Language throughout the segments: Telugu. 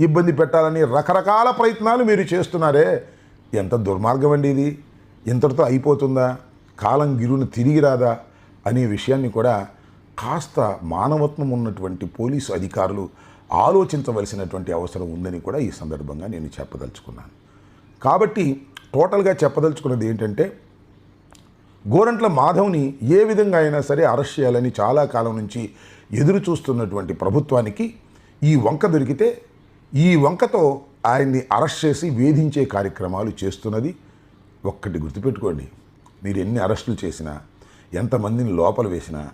ఇబ్బంది పెట్టాలని రకరకాల ప్రయత్నాలు మీరు చేస్తున్నారే. ఎంత దుర్మార్గం అండి ఇది? ఇంతటితో అయిపోతుందా? కాలం గిరును తిరిగి రాదా? అనే విషయాన్ని కూడా కాస్త మానవత్వం ఉన్నటువంటి పోలీసు అధికారులు ఆలోచించవలసినటువంటి అవసరం ఉందని కూడా ఈ సందర్భంగా నేను చెప్పదలుచుకున్నాను. కాబట్టి టోటల్గా చెప్పదలుచుకున్నది ఏంటంటే గోరంట్ల మాధవ్ని ఏ విధంగా అయినా సరే అరెస్ట్ చేయాలని చాలా కాలం నుంచి ఎదురు చూస్తున్నటువంటి ప్రభుత్వానికి ఈ వంక దొరికితే ఈ వంకతో ఆయన్ని అరెస్ట్ చేసి వేధించే కార్యక్రమాలు చేస్తున్నది ఒక్కటి గుర్తుపెట్టుకోండి. మీరు ఎన్ని అరెస్టులు చేసినా ఎంతమందిని లోపల వేసినా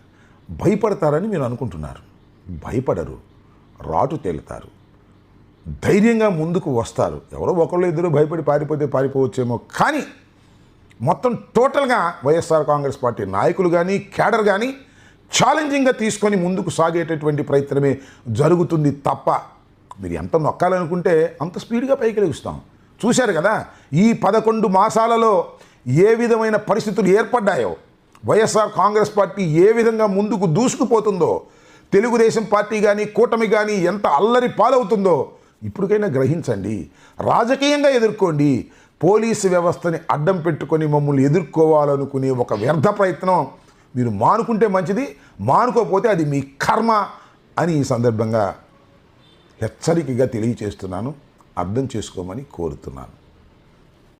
భయపడతారని మీరు అనుకుంటున్నారు. భయపడరు రాటు తేలుతారు. ధైర్యంగా ముందుకు వస్తారు. ఎవరో ఒకళ్ళు ఇద్దరు భయపడి పారిపోతే పారిపోవచ్చేమో. కానీ మొత్తం టోటల్గా వైఎస్ఆర్ కాంగ్రెస్ పార్టీ నాయకులు కానీ క్యాడర్ కానీ ఛాలెంజింగ్గా తీసుకొని ముందుకు సాగేటటువంటి ప్రయత్నమే జరుగుతుంది తప్ప మీరు ఎంత నొక్కాలనుకుంటే అంత స్పీడ్గా పైకి లెగుస్తాం. చూశారు కదా ఈ పదకొండు మాసాలలో ఏ విధమైన పరిస్థితులు ఏర్పడ్డాయో వైఎస్ఆర్ కాంగ్రెస్ పార్టీ ఏ విధంగా ముందుకు దూసుకుపోతుందో తెలుగుదేశం పార్టీ కానీ కూటమి కానీ ఎంత అల్లరి పాలవుతుందో ఇప్పటికైనా గ్రహించండి. రాజకీయంగా ఎదుర్కోండి. పోలీసు వ్యవస్థని అడ్డం పెట్టుకొని మమ్మల్ని ఎదుర్కోవాలనుకునే ఒక వ్యర్థ ప్రయత్నం మీరు మానుకుంటే మంచిది మానుకోకపోతే అది మీ కర్మ అని ఈ సందర్భంగా హెచ్చరికగా తెలియచేస్తున్నాను అర్థం చేసుకోమని కోరుతున్నాను.